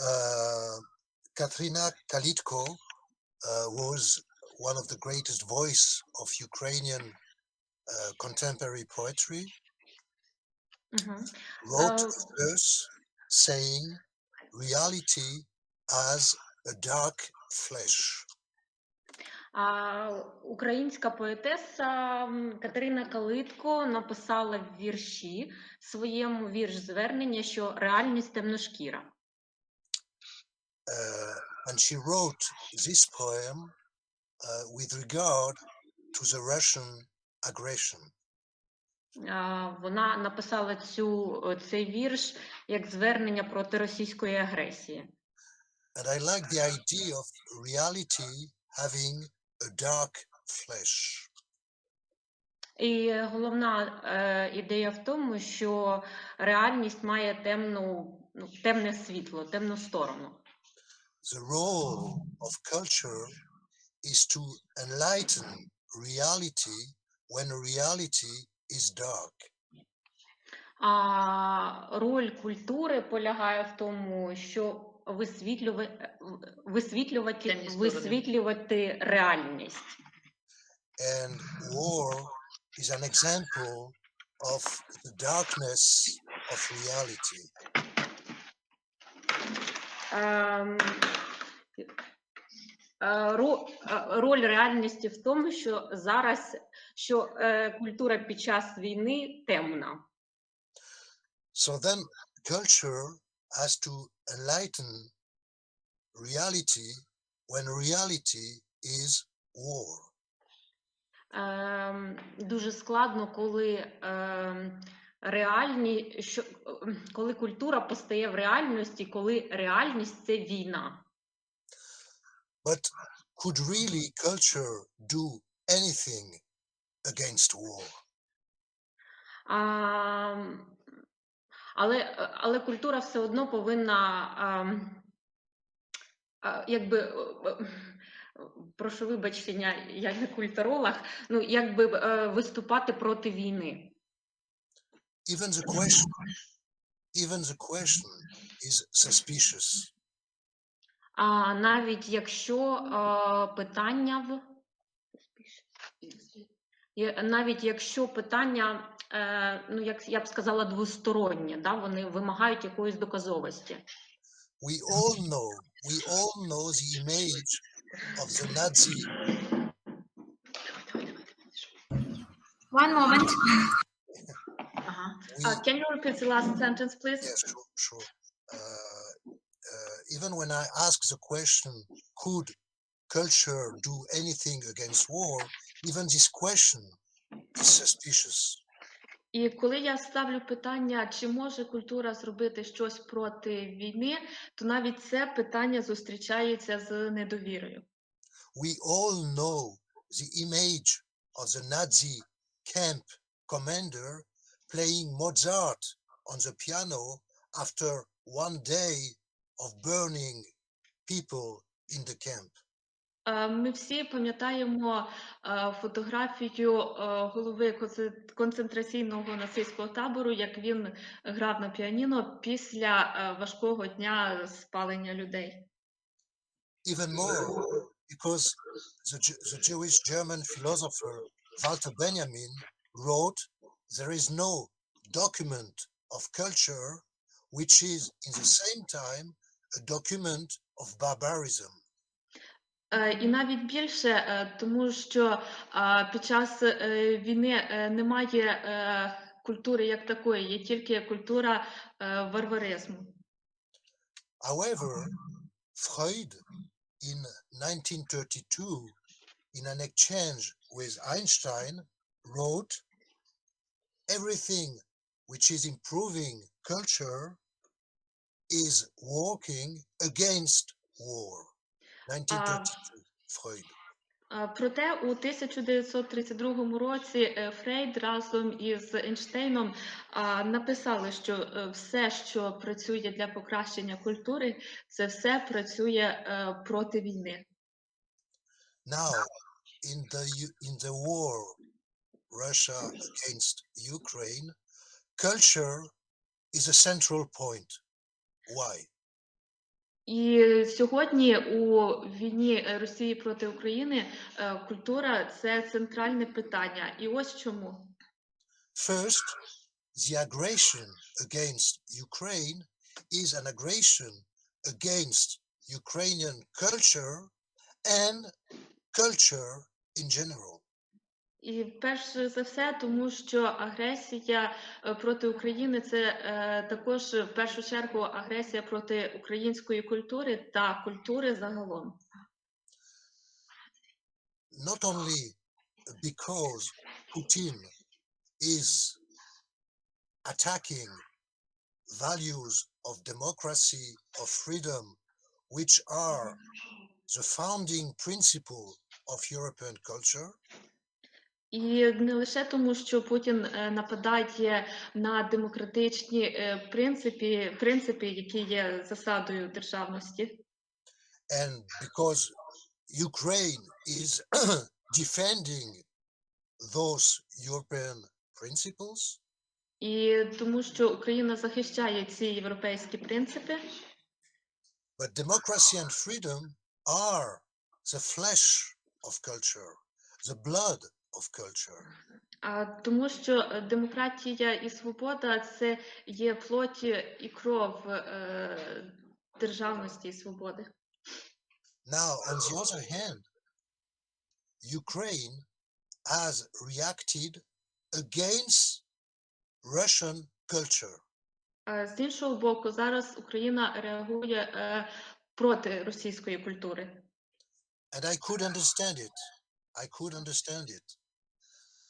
Uh, Katrina Kalitko uh, was one of the greatest voice of Ukrainian uh, contemporary poetry. Мгм. Wrote Uh, a verse saying, "Reality as a dark flesh." А, українська поетеса Катерина Калитко написала в вірші своєму вірш звернення, що реальність темношкіра. Uh, and she wrote this poem uh, with regard to the Russian aggression. Вона написала цю, е, цей вірш як звернення проти російської агресії. And I like the idea of reality having a dark flesh. І головна е, ідея в тому, що реальність має темну, ну, темне світло, темну сторону. The role of culture is to enlighten reality when reality is dark. А роль культури полягає в тому, що висвітлювати, висвітлювати, Темні сторони. висвітлювати реальність. And war is an example of the darkness of reality. Ем, е, ро- е, Роль реальності в тому, що зараз що е, культура під час війни темна. So then culture has to enlighten reality when reality is war. Ем, дуже складно, коли ем, реальні, що, ем, коли культура постає в реальності, коли реальність це війна. But could really culture do anything against war? А, але, але культура все одно повинна, ем, а, якби, е, прошу вибачення, я не культуролог, ну, якби е, виступати проти війни. Even the question, even the question is suspicious. А навіть якщо е, питання в навіть якщо питання, е, ну як я б сказала, двостороннє, да, вони вимагають якоїсь доказовості. We all know, we all know the image of the Nazi One moment. Ага. we, Uh, can you repeat the last sentence, please? yeah, sure, sure. Uh, uh, even when I ask the question, could culture do anything against war? Even this question is suspicious. І коли я ставлю питання, чи може культура зробити щось проти війни, то навіть це питання зустрічається з недовірою. We all know the image of the Nazi camp commander playing Mozart on the piano after one day of burning people in the camp. Е, Ми всі пам'ятаємо е, фотографію е, голови конце- концентраційного нацистського табору, як він грав на піаніно після е, важкого дня спалення людей. Even more, because the, Ju- the Jewish German philosopher Walter Benjamin wrote, There is no document of culture which is in the same time a document of barbarism. Е, І навіть більше, е, тому що е, під час е, війни е, немає е, культури як такої, є тільки культура е, варваризму. However, Freud in 1932, in an exchange with Einstein, wrote, Everything which is improving culture is working against war. 1932, Freud. Е, Проте у 1932 році е, Фрейд разом із Ейнштейном а, написали, що е, все, що працює для покращення культури, це все працює е, проти війни. Now, in the U- in the war, Russia against Ukraine, culture is a central point. Why? сьогодні у війні е, Росії проти України е, культура це центральне питання. І ось чому. First, the aggression against Ukraine is an aggression against Ukrainian culture and culture in general. І перш за все, тому що агресія е, проти України це е, також в першу чергу агресія проти української культури та культури загалом. Not only because Putin is attacking values of democracy, of freedom, which are the founding principle of European culture, І не лише тому, що Путін е, нападає на демократичні е, принципи, принципи, які є засадою державності, and because Ukraine is defending those European principles, і тому, що Україна захищає ці європейські принципи. but democracy and freedom are the flesh of culture, the blood of culture. А тому, що е, демократія і свобода це є плоть і кров е, державності і свободи. Now, on the other hand, Ukraine has reacted against Russian culture. З іншого боку, зараз Україна реагує е, проти російської культури. and I could understand it. I could understand it.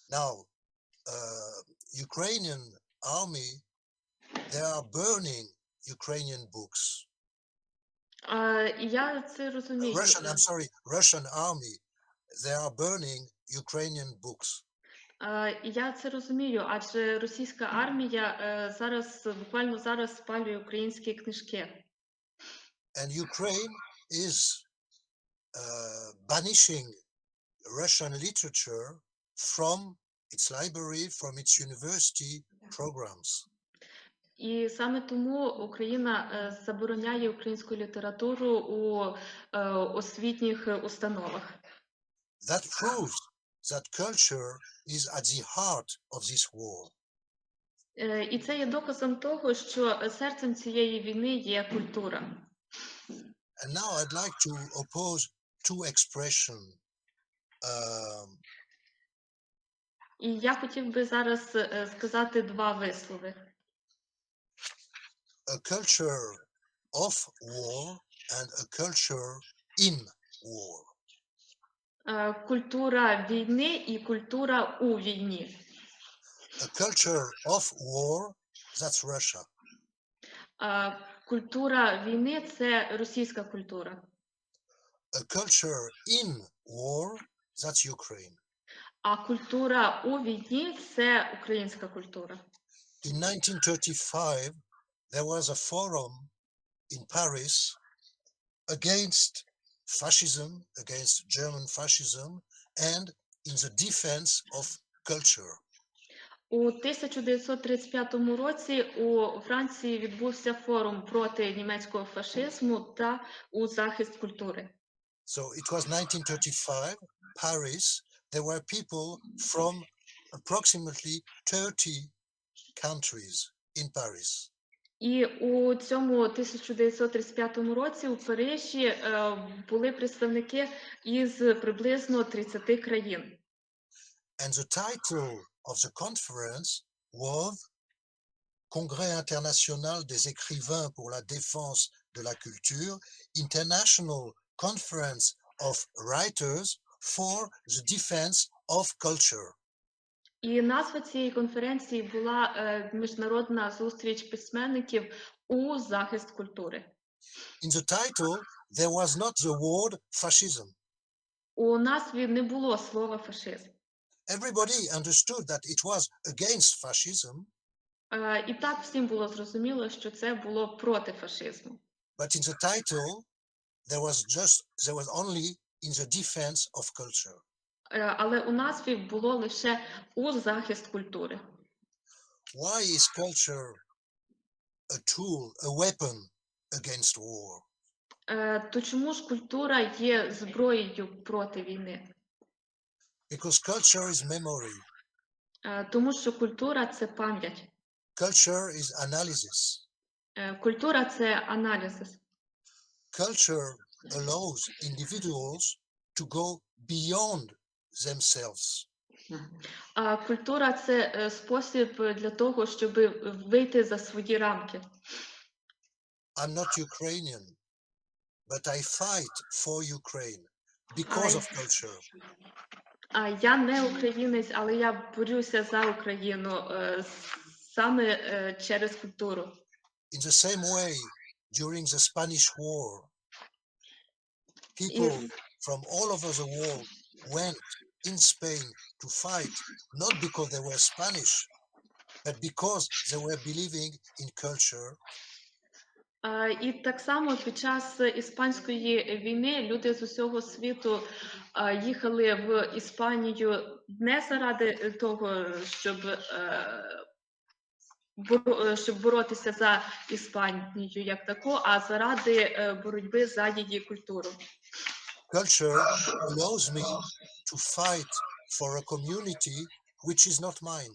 Now, uh, Ukrainian army, they are burning Ukrainian books. А, і я це розумію. Russian, I'm sorry, Russian army, they are burning Ukrainian books. А, і я це розумію, адже російська армія е, зараз буквально зараз спалює українські книжки. And Ukraine is uh, banishing Russian literature from its library, from its university programs. І саме тому Україна е, забороняє українську літературу у е, освітніх е, установах. That proves that culture is at the heart of this war. Е, І це є доказом того, що серцем цієї війни є культура. And now I'd like to oppose two expressions. Um, І я хотів би зараз е, сказати два вислови: a culture of war and a culture in war. Е, культура війни і культура у війні. A culture of war, that's Russia. Е, Культура війни це російська культура. A culture in war, that's Ukraine. А культура у війні це українська культура. In 1935, there was a forum in Paris against fascism, against German fascism, and in the defense of culture. У 1935 році у Франції відбувся форум проти німецького фашизму та у захист культури. So it was 1935, Paris. There were people from approximately 30 countries in Paris. І у цьому 1935 році у Парижі е, були представники із приблизно 30 країн. And the title of the conference was Congrès international des écrivains pour la défense de la culture, International Conference of Writers for the Defense of Culture. І назва цієї конференції була е, Міжнародна зустріч письменників у захист культури. In the title, there was not the word fascism. У назві не було слова фашизм. Everybody understood that it was against fascism, Е, І так всім було зрозуміло, що це було проти фашизму. but in the title, there was just, there was only in the defense of culture. Е, Але у назві було лише у захист культури. Why is culture a tool, a weapon against war? Е, То чому ж культура є зброєю проти війни? Because culture is memory, Е, Тому що культура це пам'ять. culture is analysis. Е, Культура це аналіз. Culture allows individuals to go beyond themselves. А культура це е, спосіб для того, щоб вийти за свої рамки. I'm not Ukrainian, but I fight for Ukraine because of culture. А я не українець, але я борюся за Україну е, саме е, через культуру. In the same way, during the Spanish War, people from all over the world went in Spain to fight, not because they were Spanish, but because they were believing in culture. А, І так само під час іспанської війни люди з усього світу а, їхали в Іспанію не заради того, щоб, е, боро- е, щоб боротися за Іспанію як таку, а заради е, боротьби за її культуру. Culture allows me to fight for a community which is not mine.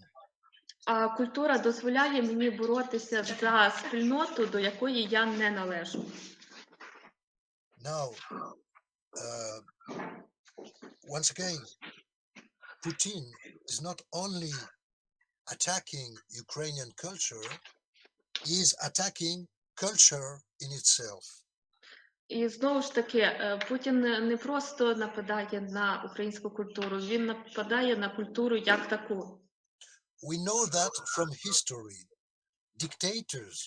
А культура дозволяє мені боротися за спільноту, до якої я не належу. Now, uh, once again, Putin is not only attacking Ukrainian culture, is attacking culture in itself. І знову ж таки, е, Путін не просто нападає на українську культуру, він нападає на культуру як таку. We know that from history. Dictators,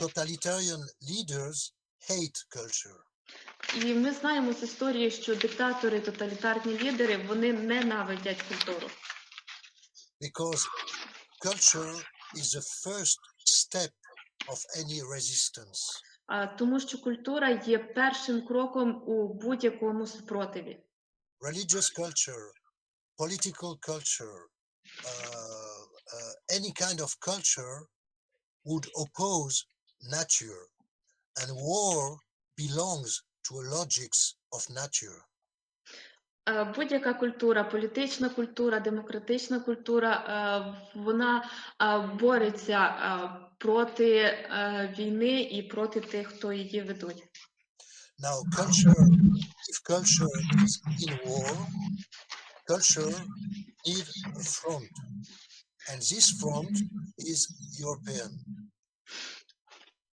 totalitarian leaders hate culture. І ми знаємо з історії, що диктатори, тоталітарні лідери вони ненавидять культуру. because culture is the first step of any resistance. А, Тому що культура є першим кроком у будь-якому спротиві. Religious culture, political culture, uh, uh, any kind of culture would oppose nature, and war belongs to a logics of nature. Е, Будь-яка культура, політична культура, демократична культура, е, вона е, бореться проти війни і проти тих, хто її ведуть. Now, culture, if culture is in war, culture need a front. And this front is European.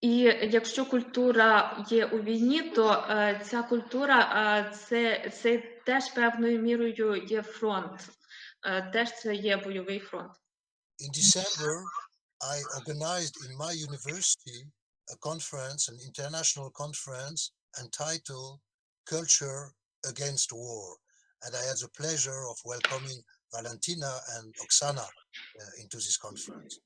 І якщо культура є у війні, то ця культура це, це теж певною мірою є фронт, е, теж це є бойовий фронт. In December, I organized in my university a conference, an international conference entitled Culture Against War. And I had the pleasure of welcoming Valentina and Oksana uh, into this conference.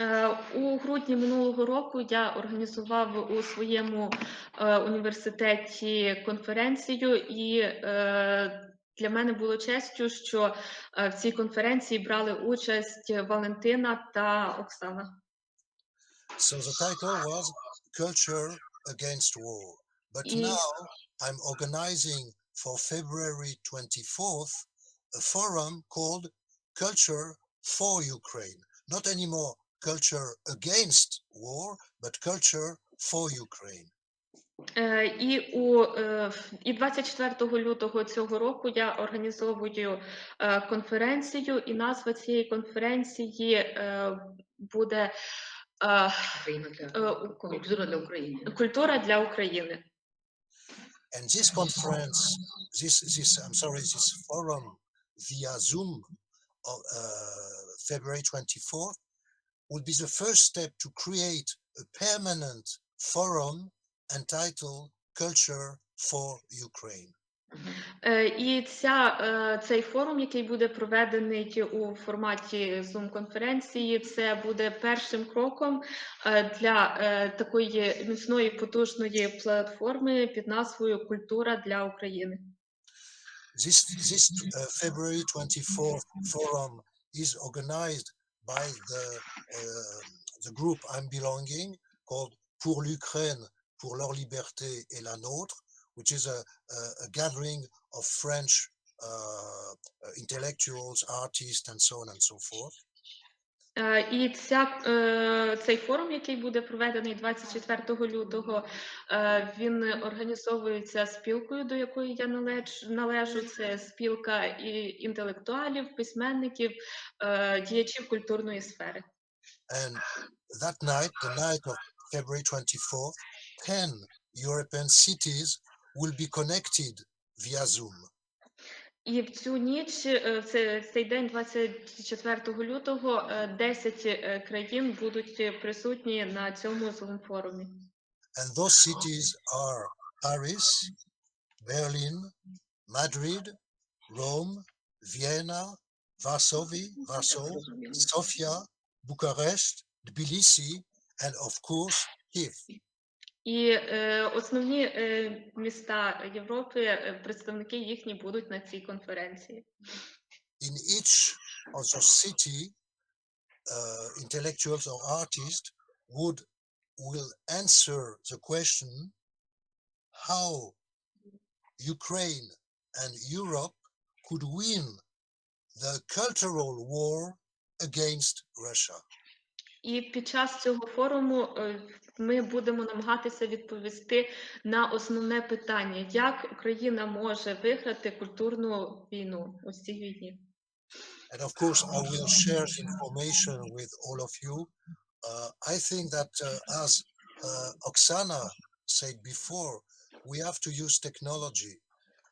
Е, У грудні минулого року я організував у своєму е, університеті конференцію, і е, для мене було честю, що в цій конференції брали участь Валентина та Оксана. So the title was Culture Against War. But Yes. now I'm organizing for February 24th a forum called Culture for Ukraine. Not anymore culture against war, but culture for Ukraine. Е, І у е, і 24 лютого цього року я організовую е, конференцію, і назва цієї конференції буде культура для України. Культура для України. And this conference, this, this, I'm sorry, this forum via Zoom uh, February 24th would be the first step to create a permanent forum entitled Culture for Ukraine. Е, І ця, е, цей форум, який буде проведений у форматі Zoom-конференції, це буде першим кроком е, для такої міцної потужної платформи під назвою Культура для України. This, this uh, February 24th forum is organized by the, uh, the group I'm belonging called Pour l'Ukraine pour leur liberté et la nôtre, which is a, a, a gathering of French uh, intellectuals, artists, and so on and so forth. Е, І ця, е, цей форум, який буде проведений 24 лютого, е, він організовується спілкою, до якої я належ, належу. Це спілка і інтелектуалів, письменників, діячів культурної сфери. And that night, the night of February 24th, 10 European cities will be connected via Zoom. І в цю ніч, е, в це- цей день, 24 лютого, е, 10 е, країн будуть е, присутні на цьому Zoom форумі. And those cities are Paris, Berlin, Madrid, Rome, Vienna, Varsovie, Warsaw, Sofia, Bucharest, Tbilisi, and of course, Kiev. І е, основні е, міста Європи, е, представники їхні будуть на цій конференції. In each of those city, uh, intellectuals or artists would will answer the question how Ukraine and Europe could win the cultural war against Russia. І під час цього форуму е, ми будемо намагатися відповісти на основне питання: як Україна може виграти культурну війну у цій війні. And of course, I will share the information with all of you. Uh, I think that, uh, as uh, Oksana said before, we have to use technology.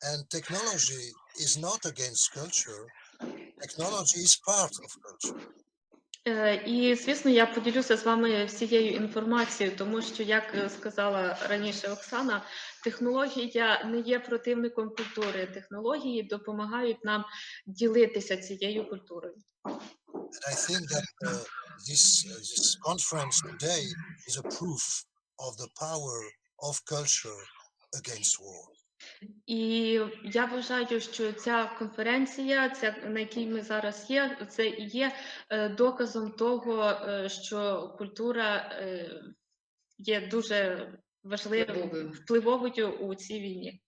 And technology is not against culture. Technology is part of culture. Е, І, звісно, я поділюся з вами всією інформацією, тому що, як е, сказала раніше Оксана, технологія не є противником культури. Технології допомагають нам ділитися цією культурою. And I think that uh, this, uh, this conference today is a proof of the power of culture against war. І я вважаю, що ця конференція, ця на якій ми зараз є, це і є е, доказом того, е, що культура е, є дуже важливою Впливовою. впливовою у цій війні.